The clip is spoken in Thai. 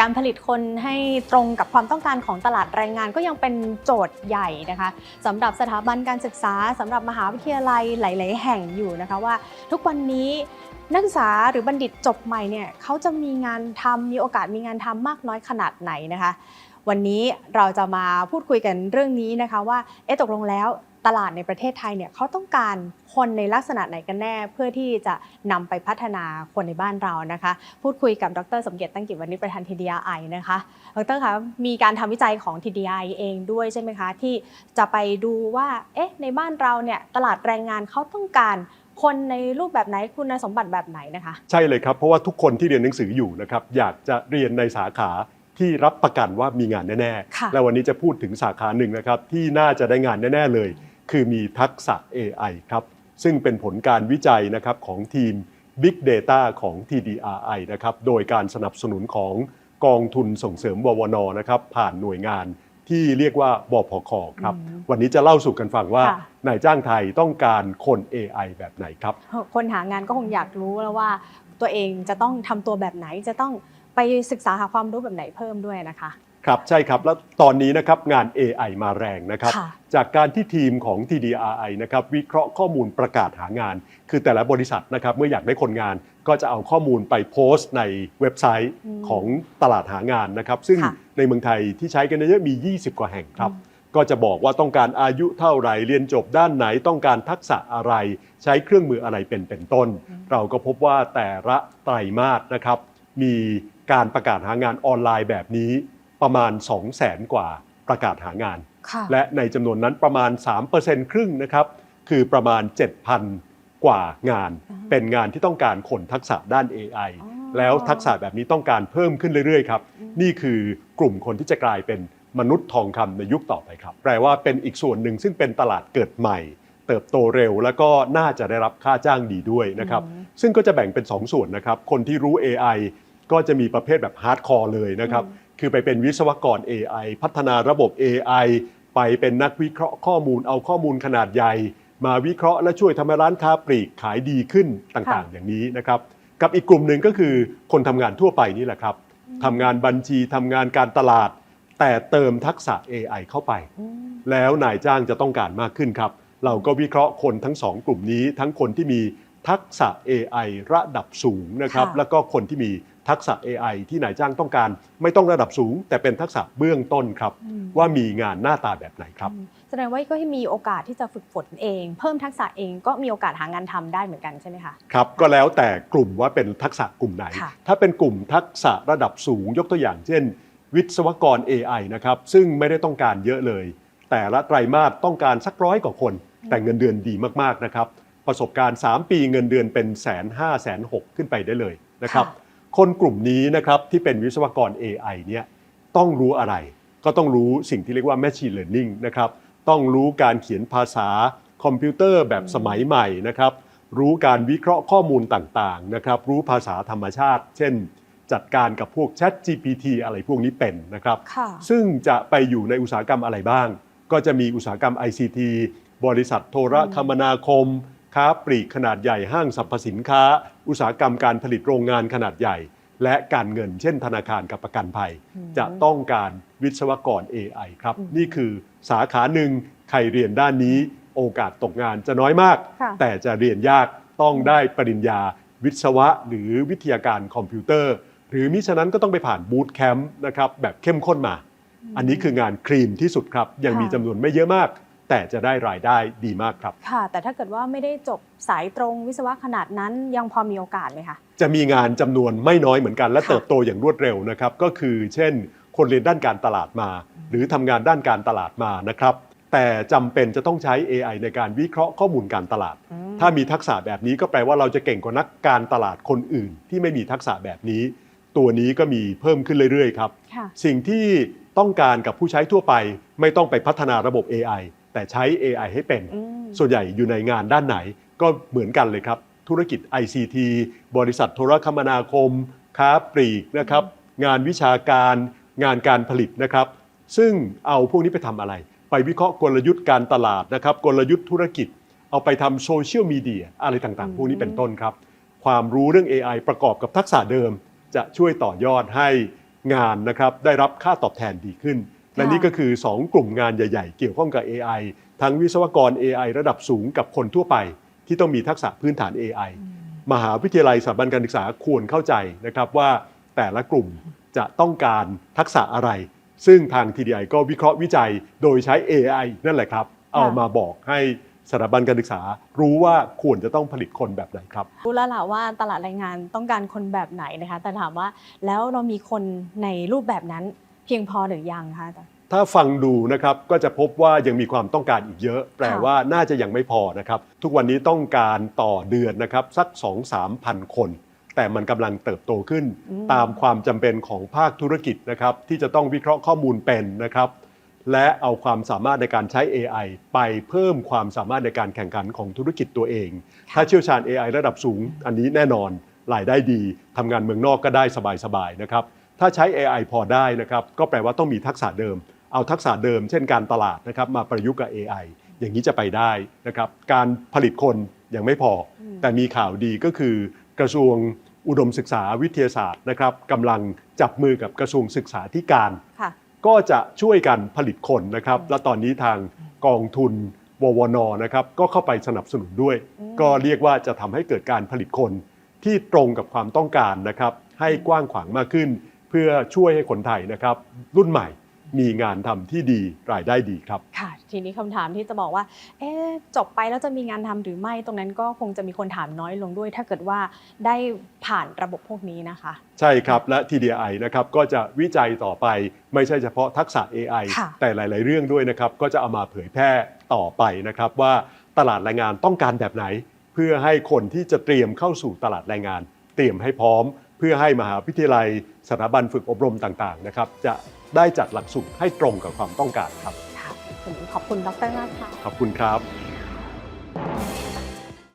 การผลิตคนให้ตรงกับความต้องการของตลาดแรงงานก็ยังเป็นโจทย์ใหญ่นะคะสำหรับสถาบันการศึกษาสำหรับมหาวิทยาลัยหลาย ๆ แห่งอยู่นะคะว่า ทุกวันนี้นักศึกษาหรือบัณฑิตจบใหม่เนี่ยเขาจะมีงานทำมีโอกาสมีงานทำมากน้อยขนาดไหนนะคะ วันนี้เราจะมาพูดคุยกันเรื่องนี้นะคะว่าเอ๊ะตกลงแล้ว ตลาดในประเทศไทยเนี่ยเขาต้องการคนในลักษณะไหนกันแน่ เพื่อที่จะนำไปพัฒนาคนในบ้านเรานะคะ พูดคุยกับดรสมเกียรติตั้งกิจวันนี้ประธาน TDI นะคะ ดรคะมีการทำวิจัยของ TDI เองด้วยใช่ไหมคะ ที่จะไปดูว่าเอ๊ะในบ้านเราเนี่ยตลาดแรงงานเขาต้องการคนในรูปแบบไหนคุณสมบัติแบบไหนนะคะ ใช่เลยครับ เพราะว่าทุกคนที่เรียนหนังสืออยู่นะครับอยากจะเรียนในสาขาที่รับประกันว่ามีงานแน่ค่ะๆและวันนี้จะพูดถึงสาขาหนึ่งนะครับที่น่าจะได้งานแน่ ๆ เลย คือมีทักษะ AI ครับ ซึ่งเป็นผลการวิจัยนะครับของทีม Big Data ของ TDRI นะครับ โดยการสนับสนุนของกองทุนส่งเสริมววนนะครับผ่านหน่วยงานที่เรียกว่าบพคครับอืมวันนี้จะเล่าสู่กันฟังว่า ค่ะ นายจ้างไทยต้องการคน AI แบบไหนครับ คนหางานก็คงอยากรู้แล้วว่าตัวเองจะต้องทำตัวแบบไหนจะต้องไปศึกษาหาความรู้แบบไหนเพิ่มด้วยนะคะ ครับใช่ครับแล้วตอนนี้นะครับงาน AI มาแรงนะครับ ค่ะ จากการที่ทีมของ TDRI นะครับวิเคราะห์ข้อมูลประกาศหางาน คือแต่ละบริษัทนะครับเมื่ออยากได้คนงานก็จะเอาข้อมูลไปโพสต์ในเว็บไซต์อืมของตลาดหางานนะครับ ซึ่งค่ะในเมืองไทยที่ใช้กันเยอะๆมี 20 กว่าแห่งครับ ก็จะบอกว่าต้องการอายุเท่าไหร่เรียนจบด้านไหนต้องการทักษะอะไร ใช้เครื่องมืออะไรเป็นเป็นต้น อืม เราก็พบว่าแต่ละไตรมาสนะครับ มีการประกาศหางานออนไลน์แบบนี้ ประมาณ 2 0 0แสนกว่าประกาศหางานค่ะและในจำนวนนั้นประมาณ 3%ครึ่งนะครับ คือประมาณ 7,000 กว่างานอ่าเป็นงานที่ต้องการคนทักษะด้าน AI อ๋อแล้วทักษะแบบนี้ต้องการเพิ่มขึ้นเรื่อยๆครับอืมนี่คือกลุ่มคนที่จะกลายเป็นมนุษย์ทองคำในยุคต่อไปครับ แปลว่าเป็นอีกส่วนหนึ่งซึ่งเป็นตลาดเกิดใหม่ เติบโตเร็วแล้วก็น่าจะได้รับค่าจ้างดีด้วยนะครับอืมซึ่งก็จะแบ่งเป็น 2 ส่วนนะครับ คนที่รู้ AI ก็จะมีประเภทแบบฮาร์ดคอร์เลยนะครับอืม คือไปเป็นวิศวกร AI พัฒนาระบบ AI ไปเป็นนักวิเคราะห์ข้อมูลเอาข้อมูลขนาดใหญ่ มาวิเคราะห์และช่วยทำให้ร้านค้าปลีกขายดีขึ้นต่างๆ อย่างนี้นะครับกับอีกกลุ่มหนึ่งก็คือคนทำงานทั่วไปนี่แหละครับทำงานบัญชีทำงานการตลาด แต่เติมทักษะ AI เข้าไปอืมแล้วนายจ้างจะต้องการมากขึ้นครับ เราก็วิเคราะห์คนทั้งสองกลุ่มนี้ทั้งคนที่มี ทักษะ AI ระดับสูงนะครับ ค่ะ แล้วก็คนที่มีทักษะ AI ที่นายจ้างต้องการ ไม่ต้องระดับสูง แต่เป็นทักษะเบื้องต้นครับ อืมว่ามีงานหน้าตาแบบไหนครับ อืมแสดงว่าก็ให้มีโอกาสที่จะฝึกฝนเอง เพิ่มทักษะเองก็มีโอกาสหางานทำได้เหมือนกันใช่ไหมคะ ครับก็แล้วแต่กลุ่มว่าเป็นทักษะกลุ่มไหน ค่ะ ถ้าเป็นกลุ่มทักษะระดับสูงยกตัวอย่างเช่น วิศวกร AI นะครับซึ่งไม่ได้ต้องการเยอะเลย แต่ละไตรมาสต้องการสักร้อยกว่าคน แต่เงินเดือนดีมากๆนะครับ ประสบการณ์ 3 ปีเงินเดือนเป็นแสนห้าแสนหกขึ้นไปได้เลยนะครับค่ะคนกลุ่มนี้นะครับที่เป็นวิศวกร AI เนี่ยต้องรู้อะไร ก็ต้องรู้สิ่งที่เรียกว่า Machine Learning นะครับต้องรู้การเขียนภาษาคอมพิวเตอร์แบบสมัยใหม่นะครับรู้การวิเคราะห์ข้อมูลต่างๆนะครับรู้ภาษาธรรมชาติ เช่น จัดการกับพวก Chat GPT อะไรพวกนี้เป็นนะครับค่ะซึ่งจะไปอยู่ในอุตสาหกรรมอะไรบ้าง ก็จะมีอุตสาหกรรม ICT บริษัทโทรคมนาคม ค้าปลีกขนาดใหญ่ห้างสรรพสินค้า อุตสาหกรรมการผลิตโรงงานขนาดใหญ่ และการเงินเช่นธนาคารกับประกันภัยอืมจะต้องการวิศวกร AI ครับอืมนี่คือสาขาหนึ่งใครเรียนด้านนี้โอกาสตกงานจะน้อยมากค่ะแต่จะเรียนยากต้องได้ปริญญาวิศวะ หรือวิทยาการคอมพิวเตอร์ หรือมิฉะนั้นก็ต้องไปผ่านบูตแคมป์นะครับแบบเข้มข้นมา อันนี้คืองานครีมที่สุดครับ ยังมีค่ะจำนวนไม่เยอะมาก แต่จะได้รายได้ดีมากครับ ค่ะ แต่ถ้าเกิดว่าไม่ได้จบสายตรงวิศวะขนาดนั้นยังพอมีโอกาสไหมคะ จะมีงานจำนวนไม่น้อยเหมือนกันและค่ะเติบโตอย่างรวดเร็วนะครับ ก็คือเช่น คนเรียนด้านการตลาดมา หรือทำงานด้านการตลาดมานะครับ แต่จำเป็นจะต้องใช้ AI ในการวิเคราะห์ข้อมูลการตลาดอืมถ้ามีทักษะแบบนี้ก็แปลว่าเราจะเก่งกว่านักการตลาดคนอื่น ที่ไม่มีทักษะแบบนี้ ตัวนี้ก็มีเพิ่มขึ้นเรื่อยๆครับค่ะสิ่งที่ต้องการกับผู้ใช้ทั่วไป ไม่ต้องไปพัฒนาระบบ AI แต่ใช้ AI ให้เป็นอืมส่วนใหญ่อยู่ในงานด้านไหนก็เหมือนกันเลยครับ ธุรกิจ ICT บริษัทโทรคมนาคม ค้าปลีกนะครับ งานวิชาการ งานการผลิตนะครับ ซึ่งเอาพวกนี้ไปทำอะไร ไปวิเคราะห์กลยุทธ์การตลาดนะครับ กลยุทธ์ธุรกิจ เอาไปทำโซเชียลมีเดียอะไรต่างๆ พวกนี้เป็นต้นครับ ความรู้เรื่อง AI ประกอบกับทักษะเดิม จะช่วยต่อยอดให้งานนะครับได้รับค่าตอบแทนดีขึ้น และนี่ก็คือ 2 กลุ่มงานใหญ่ ๆ เกี่ยวข้องกับ AI ทั้งวิศวกร AI ระดับสูงกับคนทั่วไป ที่ต้องมีทักษะพื้นฐาน AI มหาวิทยาลัยสถาบันการศึกษาควรเข้าใจนะครับว่าแต่ละกลุ่มจะต้องการทักษะอะไร ซึ่งทาง TDI ก็วิเคราะห์วิจัยโดยใช้ AI นั่นแหละครับ เอามาบอกให้สถาบันการศึกษารู้ว่าควรจะต้องผลิตคนแบบไหนครับ รู้แล้วล่ะว่าตลาดแรงงานต้องการคนแบบไหนนะคะ แต่ถามว่าแล้วเรามีคนในรูปแบบนั้น เพียงพอหรือยังคะอาจารย์ ถ้าฟังดูนะครับก็จะพบว่ายังมีความต้องการอีกเยอะ แปลว่าน่าจะยังไม่พอนะครับ ทุกวันนี้ต้องการต่อเดือนนะครับสัก 2-3พันคน แต่มันกำลังเติบโตขึ้น อืม ตามความจำเป็นของภาคธุรกิจนะครับ ที่จะต้องวิเคราะห์ข้อมูลเป็นนะครับ และเอาความสามารถในการใช้ AI ไปเพิ่มความสามารถในการแข่งขันของธุรกิจตัวเอง ถ้าเชี่ยวชาญ AI ระดับสูง อันนี้แน่นอนรายได้ดีทำงานเมืองนอกก็ได้สบายๆนะครับ ถ้าใช้ AI พอได้นะครับก็แปลว่าต้องมีทักษะเดิม เอาทักษะเดิม เช่นการตลาดนะครับมาประยุกต์กับ AI อย่างนี้จะไปได้นะครับการผลิตคนยังไม่พออืมแต่มีข่าวดีก็คือกระทรวงอุดมศึกษาวิทยาศาสตร์นะครับกำลังจับมือกับกระทรวงศึกษาธิการค่ะก็จะช่วยกันผลิตคนนะครับ และตอนนี้ทางกองทุนววนนะครับก็เข้าไปสนับสนุนด้วยอืมก็เรียกว่าจะทำให้เกิดการผลิตคนที่ตรงกับความต้องการนะครับให้กว้างขวางมากขึ้น เพื่อช่วยให้คนไทยนะครับ รุ่นใหม่มีงานทำที่ดีรายได้ดีครับค่ะ ทีนี้คำถามที่จะบอกว่า เอ๊ะจบไปแล้วจะมีงานทำหรือไม่ตรงนั้นก็คงจะมีคนถามน้อยลงด้วย ถ้าเกิดว่าได้ผ่านระบบพวกนี้นะคะ ใช่ครับและ TDI นะครับก็จะวิจัยต่อไปไม่ใช่เฉพาะทักษะ AI ค่ะแต่หลาย ๆ เรื่องด้วยนะครับ ก็จะเอามาเผยแพร่ต่อไปนะครับว่าตลาดแรงงานต้องการแบบไหน เพื่อให้คนที่จะเตรียมเข้าสู่ตลาดแรงงาน เตรียมให้พร้อม เพื่อให้มหาวิทยาลัยสถาบันฝึกอบรมต่างๆนะครับจะได้จัดหลักสูตรให้ตรงกับความต้องการครับค่ะวันนี้ขอบคุณดรมากค่ะ ขอบคุณครับ